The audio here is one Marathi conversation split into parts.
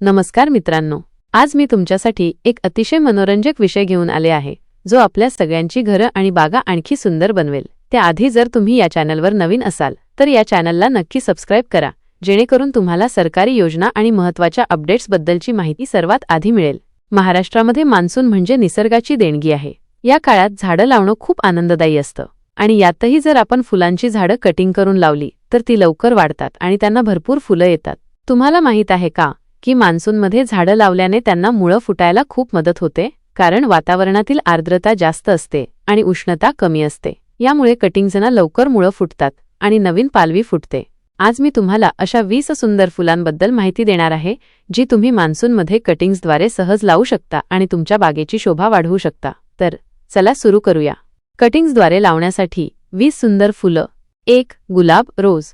नमस्कार मित्रांनो आज मी तुमच्यासाठी एक अतिशय मनोरंजक विषय घेऊन आले आहे जो आपल्या सगळ्यांची घरं आणि बागा आणखी सुंदर बनवेल. त्याआधी जर तुम्ही या चॅनलवर नवीन असाल तर या चॅनलला नक्की सबस्क्राईब करा जेणेकरून तुम्हाला सरकारी योजना आणि महत्त्वाच्या अपडेट्सबद्दलची माहिती सर्वात आधी मिळेल. महाराष्ट्रामध्ये मान्सून म्हणजे निसर्गाची देणगी आहे. या काळात झाडं लावणं खूप आनंददायी असतं. आणि यातही जर आपण फुलांची झाडं कटिंग करून लावली तर ती लवकर वाढतात आणि त्यांना भरपूर फुलं येतात. तुम्हाला माहीत आहे का की मान्सूनमध्ये झाडं लावल्याने त्यांना मुळं फुटायला खूप मदत होते कारण वातावरणातील आर्द्रता जास्त असते आणि उष्णता कमी असते. यामुळे कटिंग्जना लवकर मुळं फुटतात आणि नवीन पालवी फुटते. आज मी तुम्हाला अशा वीस सुंदर फुलांबद्दल माहिती देणार आहे जी तुम्ही मान्सूनमध्ये कटिंग्सद्वारे सहज लावू शकता आणि तुमच्या बागेची शोभा वाढवू शकता. तर चला सुरू करूया. कटिंग्सद्वारे लावण्यासाठी वीस सुंदर फुलं. एक गुलाब रोज.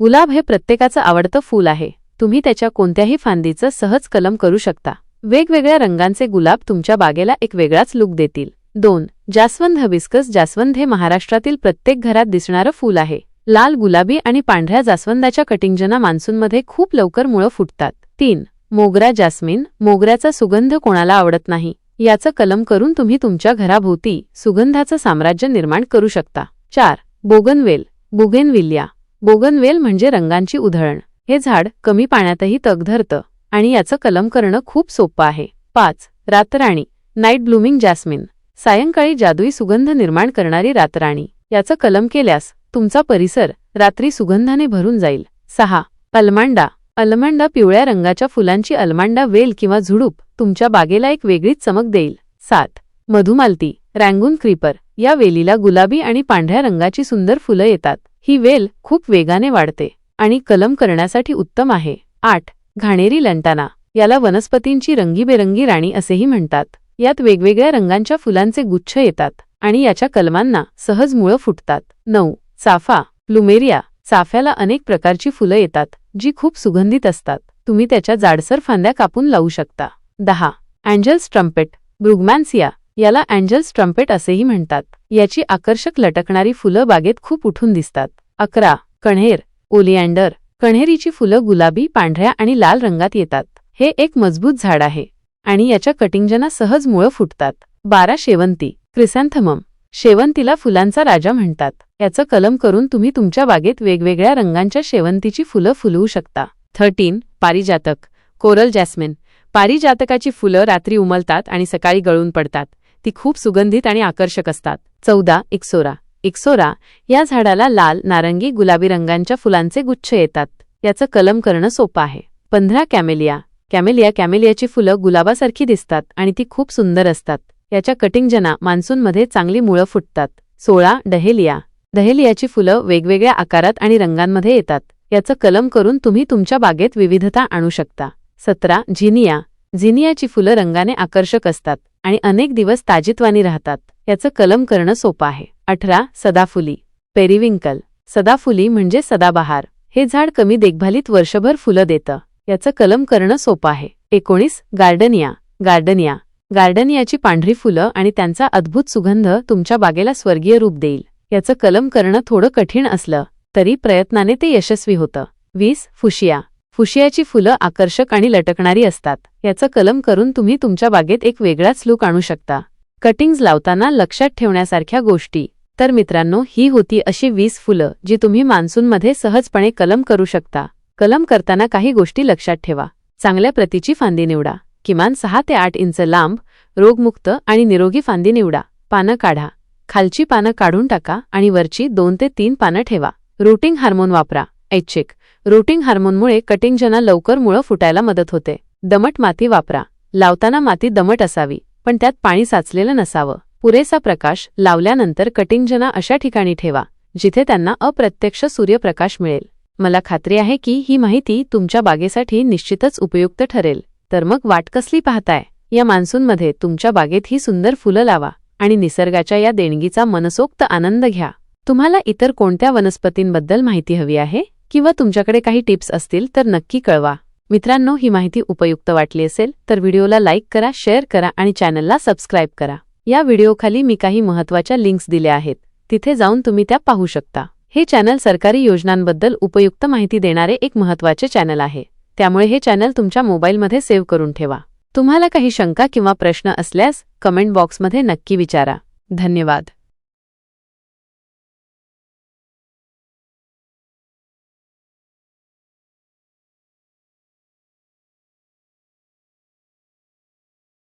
गुलाब हे प्रत्येकाचं आवडतं फूल आहे. तुम्ही त्याच्या कोणत्याही फांदीचं सहज कलम करू शकता. वेगवेगळ्या रंगांचे गुलाब तुमच्या बागेला एक वेगळाच लुक देतील. दोन जास्वंद हबिस्कस जास्वंद हे महाराष्ट्रातील प्रत्येक घरात दिसणारं फूल आहे. लाल गुलाबी आणि पांढऱ्या जास्वंदाच्या कटिंगजना मान्सूनमध्ये खूप लवकर मुळं फुटतात. तीन मोगरा जास्मिन मोगऱ्याचा सुगंध कोणाला आवडत नाही. याचं कलम करून तुम्ही तुमच्या घराभोवती सुगंधाचं साम्राज्य निर्माण करू शकता. चार बोगनवेल बुगेनविल्या बोगनवेल म्हणजे रंगांची उधळण. हे झाड कमी पाण्यातही तग धरतं आणि याचं कलम करणं खूप सोपं आहे. पाच रातराणी नाईट ब्लूमिंग जॅस्मिन. सायंकाळी जादुई सुगंध निर्माण करणारी रातराणी. याचं कलम केल्यास तुमचा परिसर रात्री सुगंधाने भरून जाईल. सहा अलमांडा. अलमांडा पिवळ्या रंगाच्या फुलांची अलमांडा वेल किंवा झुडूप तुमच्या बागेला एक वेगळीच चमक देईल. सात मधुमालती रँगून क्रीपर. या वेलीला गुलाबी आणि पांढऱ्या रंगाची सुंदर फुलं येतात. ही वेल खूप वेगाने वाढते. आणि कलम करण्यासाठी उत्तम आहे. आठ. घाणेरी लंटाना याला वनस्पतींची रंगीबेरंगी राणी असेही म्हणतात. यात वेगवेगळ्या रंगांच्या फुलांचे गुच्छ येतात आणि याच्या कलमांना सहज मुळं फुटतात. नऊ. चाफा. प्लुमेरिया. चाफ्याला अनेक प्रकारची फुलं येतात जी खूप सुगंधित असतात. तुम्ही त्याच्या जाडसर फांद्या कापून लावू शकता. दहा. Angels trumpet. ब्रुगमॅन्सिया. याला अँजल्स ट्रम्पेट असेही म्हणतात. याची आकर्षक लटकणारी फुलं बागेत खूप उठून दिसतात. अकरा. कण्हेर ओलिअँडर कण्हेरीची फुलं गुलाबी पांढऱ्या आणि लाल रंगात येतात. हे एक मजबूत झाड आहे आणि याच्या कटिंगजना सहज मुळं फुटतात. बारा शेवंती क्रिसॅन्थमम. शेवंतीला फुलांचा राजा म्हणतात. याचं कलम करून तुम्ही तुमच्या बागेत वेगवेगळ्या रंगांच्या शेवंतीची फुलं फुलवू शकता. थर्टीन पारिजातक. Coral jasmine. पारिजातकाची फुलं रात्री उमलतात आणि सकाळी गळून पडतात. ती खूप सुगंधित आणि आकर्षक असतात. चौदा इक्सोरा. इक्सोरा या झाडाला लाल नारंगी गुलाबी रंगांच्या फुलांचे गुच्छ येतात. याचं कलम करणं सोपं आहे. पंधरा कॅमेलिया. कॅमेलिया कॅमेलियाची फुलं गुलाबासारखी दिसतात आणि ती खूप सुंदर असतात. याच्या कटिंगजना मान्सूनमध्ये चांगली मुळं फुटतात. सोळा डहेलिया. दहेलियाची फुलं वेगवेगळ्या आकारात आणि रंगांमध्ये येतात. याचं कलम करून तुम्ही तुमच्या बागेत विविधता आणू शकता. सतरा झिनिया. झिनियाची फुलं रंगाने आकर्षक असतात आणि अनेक दिवस ताजित्वानी राहतात. याचं कलम करणं सोपं आहे. अठरा सदाफुली. पेरिविंकल. सदाफुली म्हणजे सदाबहार. हे झाड कमी देखभालीत वर्षभर फुलं देतं. याचं कलम करणं सोपं आहे. एकोणीस गार्डनिया. गार्डनिया. गार्डनियाची पांढरी फुलं आणि त्यांचा अद्भुत सुगंध तुमच्या बागेला स्वर्गीय रूप देईल. याचं कलम करणं थोडं कठीण असलं तरी प्रयत्नाने ते यशस्वी होतं. वीस फुशिया. फुशियाची फुलं आकर्षक आणि लटकणारी असतात. याचं कलम करून तुम्ही तुमच्या बागेत एक वेगळाच लूक आणू शकता. कटिंग्ज लावताना लक्षात ठेवण्यासारख्या गोष्टी. तर मित्रांनो ही होती अशी वीस फुलं जी तुम्ही मान्सूनमध्ये सहजपणे कलम करू शकता. कलम करताना काही गोष्टी लक्षात ठेवा. चांगल्या प्रतीची फांदी निवडा. किमान सहा ते आठ इंच लांब रोगमुक्त आणि निरोगी फांदी निवडा. पानं काढा. खालची पानं काढून टाका आणि वरची दोन ते तीन पानं ठेवा. रोटिंग हार्मोन वापरा. ऐच्छिक. रोटिंग हार्मोनमुळे कटिंगजना लवकर मुळं फुटायला मदत होते. दमट माती वापरा. लावताना माती दमट असावी. पण त्यात पाणी साचलेलं नसावं. पुरेसा प्रकाश लावल्यानंतर कटिंगजना अशा ठिकाणी ठेवा जिथे त्यांना अप्रत्यक्ष सूर्यप्रकाश मिळेल. मला खात्री आहे की ही माहिती तुमच्या बागेसाठी निश्चितच उपयुक्त ठरेल. तर मग वाट कसली पाहताय? या मान्सूनमध्ये तुमच्या बागेत ही सुंदर फुलं लावा आणि निसर्गाच्या या देणगीचा मनसोक्त आनंद घ्या. तुम्हाला इतर कोणत्या वनस्पतींबद्दल माहिती हवी आहे? किंवा तुमच्याकडे काही टिप्स असतील तर नक्की कळवा. मित्रांनो ही माहिती उपयुक्त वाटली असेल तर व्हिडिओला लाईक करा शेअर करा आणि चॅनलला सबस्क्राईब करा. या व्हिडिओखाली मी काही महत्त्वाच्या लिंक्स दिल्या आहेत. तिथे जाऊन तुम्ही त्या पाहू शकता. हे चॅनल सरकारी योजनांबद्दल उपयुक्त माहिती देणारे एक महत्त्वाचे चॅनल आहे. त्यामुळे हे चॅनल तुमच्या मोबाईलमध्ये सेव्ह करून ठेवा. तुम्हाला काही शंका किंवा प्रश्न असल्यास कमेंट बॉक्समध्ये नक्की विचारा. धन्यवाद.